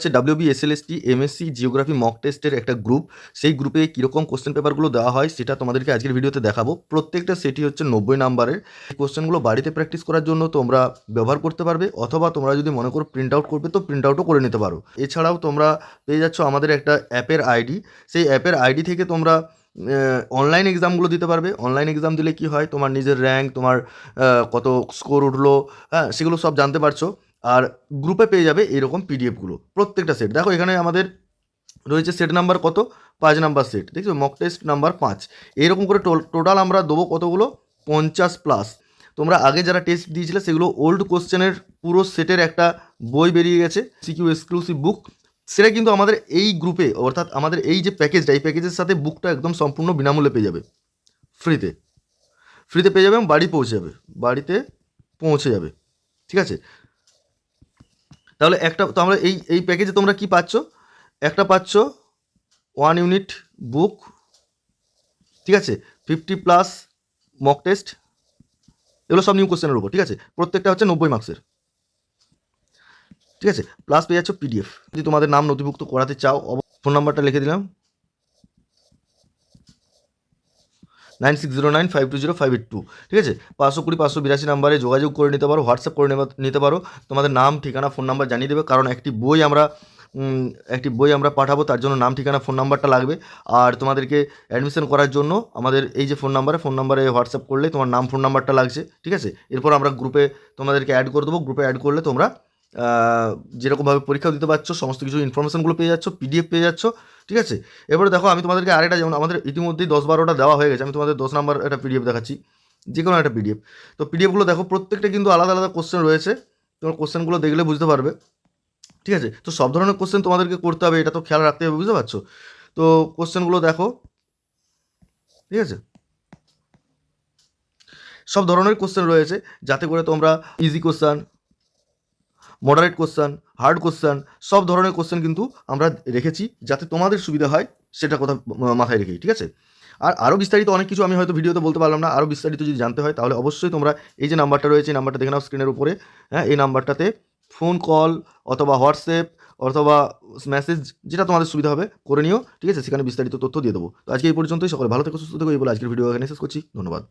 হচ্ছে WB SLST MSc geography mock টেস্টের একটা গ্রুপ সেই গ্রুপে কীরকম কোশ্চেন পেপারগুলো দেওয়া হয় সেটা তোমাদেরকে আজকের ভিডিওতে দেখাবো। প্রত্যেকটা সেটি হচ্ছে নব্বই নাম্বারের কোশ্চেনগুলো বাড়িতে প্র্যাকটিস করার জন্য তোমরা ব্যবহার করতে পারবে, অথবা তোমরা যদি মনে করো প্রিন্ট আউট করবে, তো প্রিন্ট আউটও করে নিতে পারো। এছাড়াও তোমরা পেয়ে যাচ্ছ আমাদের একটা অ্যাপের আইডি সেই অ্যাপের আইডি থেকে তোমরা অনলাইন এক্সামগুলো দিতে পারবে। অনলাইন এক্সাম দিলে কি হয়? তোমার নিজের র্যাঙ্ক তোমার কত স্কোর উঠল হ্যাঁ সেগুলো সব জানতে পারছ। আর গ্রুপে পেয়ে যাবে এরকম পিডিএফগুলো প্রত্যেকটা সেট দেখো এখানে আমাদের রয়েছে সেট নাম্বার কত? পাঁচ নাম্বার সেট দেখছ? মক টেস্ট নাম্বার পাঁচ। এইরকম করে টোটাল আমরা দেবো কতগুলো? পঞ্চাশ প্লাস তোমরা আগে যারা টেস্ট দিয়েছিলে, সেগুলো ওল্ড কোশ্চেনের পুরো সেটের একটা বই বেরিয়ে গেছে সিকিউ এক্সক্লুসিভ বুক সেটা কিন্তু আমাদের এই গ্রুপে অর্থাৎ আমাদের এই যে প্যাকেজটা এই প্যাকেজের সাথে বুকটা একদম সম্পূর্ণ বিনামূল্যে পেয়ে যাবে। ফ্রিতে ফ্রিতে পেয়ে যাবে এবং বাড়ি পৌঁছে যাবে। বাড়িতে পৌঁছে যাবে। ঠিক আছে? তাহলে একটা, তো আমরা এই এই প্যাকেজে তোমরা কি পাচ্ছ? একটা পাচ্ছ ওয়ান ইউনিট বুক ঠিক আছে? ফিফটি প্লাস মক টেস্ট এগুলো সব নিউ কোশ্চেনের উপর, ঠিক আছে? প্রত্যেকটা হচ্ছে নব্বই মার্কসের ঠিক আছে? প্লাস পেয়ে যাচ্ছ পিডিএফ যদি তোমাদের নাম নথিভুক্ত করাতে চাও ফোন নাম্বারটা লিখে দিলাম। Nine six zero nine five two zero five eight two. ঠিক আছে? পাঁচশো কুড়ি, পাঁচশো বিরাশি নাম্বারে যোগাযোগ করে নিতে পারো, হোয়াটসঅ্যাপ করে নিতে পারো। তোমাদের নাম, ঠিকানা, ফোন নাম্বার জানিয়ে দেবে, কারণ একটি বই আমরা একটি বই আমরা পাঠাবো, তার জন্য নাম, ঠিকানা, ফোন নাম্বারটা লাগবে। আর তোমাদেরকে অ্যাডমিশন করার জন্য আমাদের এই যে ফোন নাম্বারে ফোন নাম্বারে হোয়াটসঅ্যাপ করলে তোমার নাম, ফোন নাম্বারটা লাগছে। ঠিক আছে? এরপর আমরা গ্রুপে তোমাদেরকে অ্যাড করে দেবো। গ্রুপে অ্যাড করলে তোমরা যেরকমভাবে পরীক্ষা দিতে পারছ, সমস্ত কিছু ইনফরমেশনগুলো পেয়ে যাচ্ছ পিডিএফ পেয়ে যাচ্ছ, ঠিক আছে? এবারে দেখো, আমি তোমাদেরকে আরেকটা, যেমন আমাদের ইতিমধ্যেই দশ বারোটা দেওয়া হয়ে গেছে, আমি তোমাদের দশ নাম্বার একটা পিডিএফ দেখাচ্ছি যে কোনো একটা পিডিএফ তো পিডিএফগুলো দেখো, প্রত্যেকটা কিন্তু আলাদা আলাদা কোশ্চেন রয়েছে, তোমার কোশ্চেনগুলো দেখলে বুঝতে পারবে, ঠিক আছে? তো সব ধরনের কোশ্চেন তোমাদেরকে করতে হবে, এটা তো খেয়াল রাখতে হবে, বুঝতে পারছ? তো কোশ্চেনগুলো দেখো, ঠিক আছে? সব ধরনের কোশ্চেন রয়েছে, যাতে করে তোমরা easy question moderate question hard question সব ধরনের কোশ্চেন কিন্তু আমরা রেখেছি যাতে তোমাদের সুবিধা হয় সেটা কথা মাথায় রেখেই, ঠিক আছে? আর আরও বিস্তারিত অনেক কিছু আমি হয়তো ভিডিওতে বলতে পারলাম না আরও বিস্তারিত যদি জানতে হয় তাহলে অবশ্যই তোমরা এই যে নাম্বারটা রয়েছে, এই নাম্বারটা দেখে নাও স্ক্রিনের উপরে হ্যাঁ এই নাম্বারটাতে ফোন কল অথবা হোয়াটসঅ্যাপ অথবা মেসেজ যেটা তোমাদের সুবিধা হবে করে নিও, ঠিক আছে? সেখানে বিস্তারিত তথ্য দিয়ে দেবো। তো আজকে এই পর্যন্তই, সকলে ভালো থেকে, সুস্থ থেকো, এই বলে আজকের ভিডিও এখানে শেষ করছি, ধন্যবাদ।